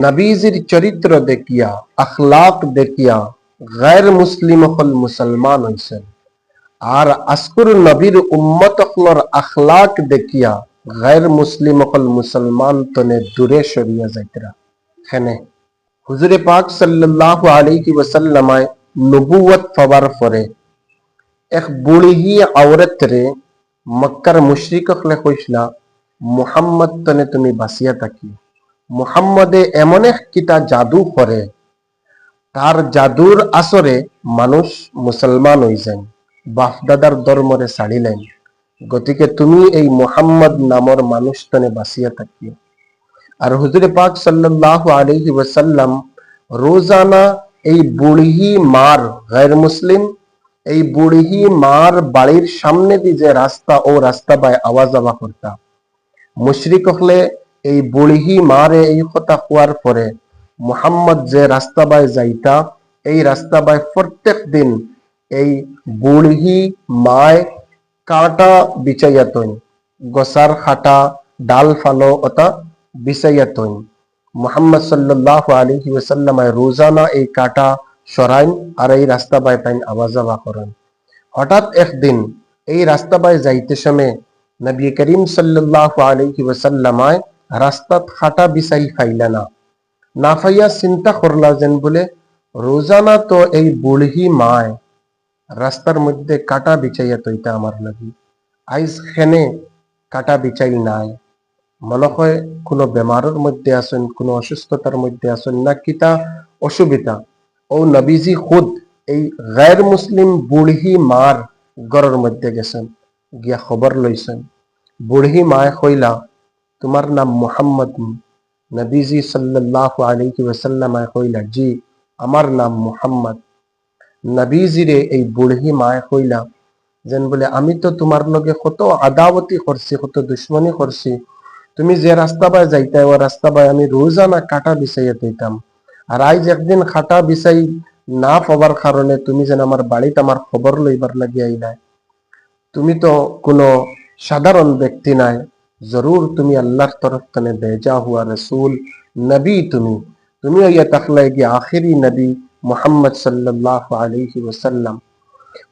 নবীজির চরিত্র দেখিয়া আখলাক দেখিয়া গায়ের মুসলিম হল মুসলমান হইছেন আর আসকুর নবীর উম্মত হলর আখলাক দেখিয়া গায়ের মুসলিম হল মুসলমান তনে দূরে সরিয়া যাইতরা হেনে হুজুরে পাক সাল্লাল্লাহু আলাইহি ওয়াসাল্লামায় নবুয়ত পাওয়ার পরে এক বুড়িহি আওরত রে মক্কার মুশরিক হলে কইসলা মুহাম্মদ তনে তুমি বাসিয়া থাকি মুহাম্মদে এমন এক কিতা জাদু করে। তার জাদুর আসরে মানুষ মুসলমান হয়ে যায় বাপদাদার ধর্মরে ছাড়িলেন। গতিকে তুমি এই মুহাম্মদ নামর মানুষ তনে বাসিয়া থাকিও। আর হুজুরে পাক সাল্লাল্লাহু আলাইহি ওয়াসাল্লাম রোজানা এই বুড়হি মার গায়ের মুসলিম এই বুড়হি মার বাড়ির সামনে দিয়ে যে রাস্তা ও রাস্তা বাই আওয়াজ আওয়া করতা মুশরিক হলে এই বুড়হি মারে এই কথা হওয়ার পরে মুহাম্মদ যে রাস্তা বাই যাইতা, এই রাস্তা বাই প্রত্যেক দিন এই বুড়হি মায় কাটা বিছাইয়া তৈন গসার খাটা, ডাল ফালো অতা বিছাইয়া তৈন মুহাম্মদ সাল্লাল্লাহু আলাইহি ওয়াসাল্লাম রোজানা এই কাটা সরাইন আর এই রাস্তা বাই তাইন আওয়াজ আওয়া করেন হঠাৎ একদিন এই রাস্তা বাই যাইতে সময় নবী করিম সাল্লাল্লাহু আলাইহি ওয়াসাল্লামায় রাস্তাত খাটা বিছাই ফাইলা না। না ফাইয়া চিন্তা করলা যেন বলে রোজানা তো এই বুড়হি মায় রাস্তার মধ্যে কাটা বিছাইয়া তৈতা আমার লাগি। আইজ খেনে কাটা বিছাই নাই। মনে হয় কোনো বেমারের মধ্যে আছেন, কোনো অসুস্থতার মধ্যে আছেন, না কিতা অসুবিধা? ও নবীজি খুদ এই গায়ের মুসলিম বুড়হি মার গড়ের মধ্যে গেছেন, গিয়া খবর লইছেন বুড়হি মায় কইলা তোমার নাম মুহাম্মদ নবীজি সাল্লাল্লাহু আলাইহি ওয়াসাল্লাম কইলা জি, আমার নাম মুহাম্মদ। নবীজিরে এই বুড়হি মায় কইলা যেন বলে, আমি তো তোমার লগে কত আদাবতি করছি, কত দুশ্মনী করছি। তুমি যে রাস্তা বাই যাইতা ও রাস্তা বাই আমি রোজানা কাটা বিছাইয়া দিতাম। আর আজ একদিন খাটা বিছাই না পাবার কারণে তুমি যেন আমার বাড়িতে আমার খবর লইবার লাগি আইলাই তুমি তো কোনো সাধারণ ব্যক্তি নাই। জরুর তুমি আল্লাহর তরফ তনে বেজা হুয়া রসুল, নবী তুমি। তুমি ইয়া তাকলাই গিয়ে আখেরি নবী মোহাম্মদ সাল্লাল্লাহু আলাইহি ওয়াসাল্লাম।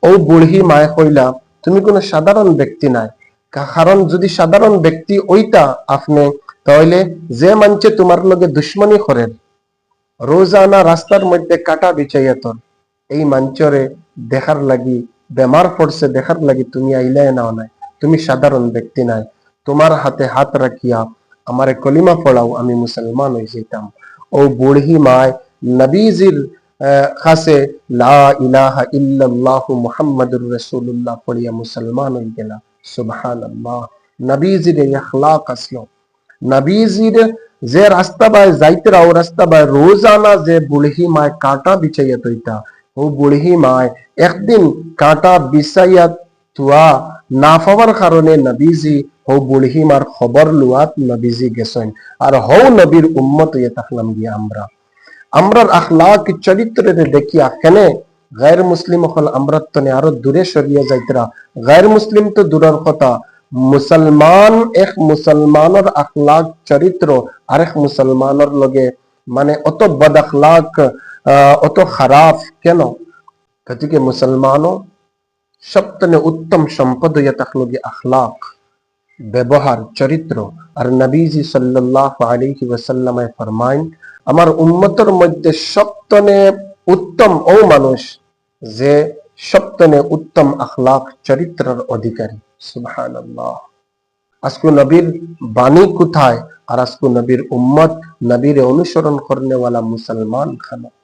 ও বুড়হি মায় কইলা, তুমি কোনো সাধারণ ব্যক্তি নাই। কারণ যদি সাধারণ ব্যক্তি ওইটা আপনি, তাহলে যে মানছে তোমার লগে দুশ্মনী করেন রোজানা রাস্তার মধ্যে কাটা বিছাইয়া তোর। এই মঞ্চরে দেখার লাগি, বেমার পড়ছে দেখার লাগি তুমি আইলাই নাও নাই। তুমি সাধারণ ব্যক্তি নাই। তোমার হাতে হাত রাখিয়া আমারে কলিমা পড়াও, আমি মুসলমান হয়ে যেতাম ও বুড়হি মায়, নবীজির কাছে লা ইলাহা ইল্লাল্লাহ মুহাম্মাদুর রাসূলুল্লাহ পড়িয়া মুসলমান হয়ে গেলা। সুবহানাল্লাহ। নবীজির এই আখলাক আসলো। নবীজির যে রাস্তা বাই যাইতে ও রাস্তা বাই রোজানা যে বুড়হি মায় কাঁটা বিছাইয়া তৈতা ও বুড়হি মায় একদিন কাঁটা বিছাইয়া তুয়া না পাওয়ার কারণে নবীজি হো বুড়হি মার খবর লুয়াত নবীজি গেছেন। আর হৌ নবীর উম্মত ইয়ে থাকলাম গিয়া আমরা আমরার আখলাক চরিত্রে দেখিয়া কেনে গায়ের মুসলিম হল আমরা তনে আরও দূরে সরিয়ে যাইতরা গায়ের মুসলিম তো দূরের কথা। মুসলমান এক মুসলমানের আখলাক চরিত্র আরেক মুসলমানের লগে মানে অত বদ আখলাক অত খারাপ কেন গতিকে মুসলমানও সপ্তনে উত্তম সম্পদ গিয়ে আখলাক, ব্যবহার, চরিত্র। আর নবীজি সাল্লাল্লাহু আলাইহি ওয়াসাল্লামে ফরমাইন আমার উম্মতের মধ্যে সপ্তনে উত্তম ও মানুষ যে সপ্তনে উত্তম আখলাক, চরিত্রের অধিকারী। সুবহানাল্লাহ। আজকু নবীর বাণী কোথায়? আর আজকু নবীর উম্মত নবীর অনুসরণ করনে वाला মুসলমান খানা।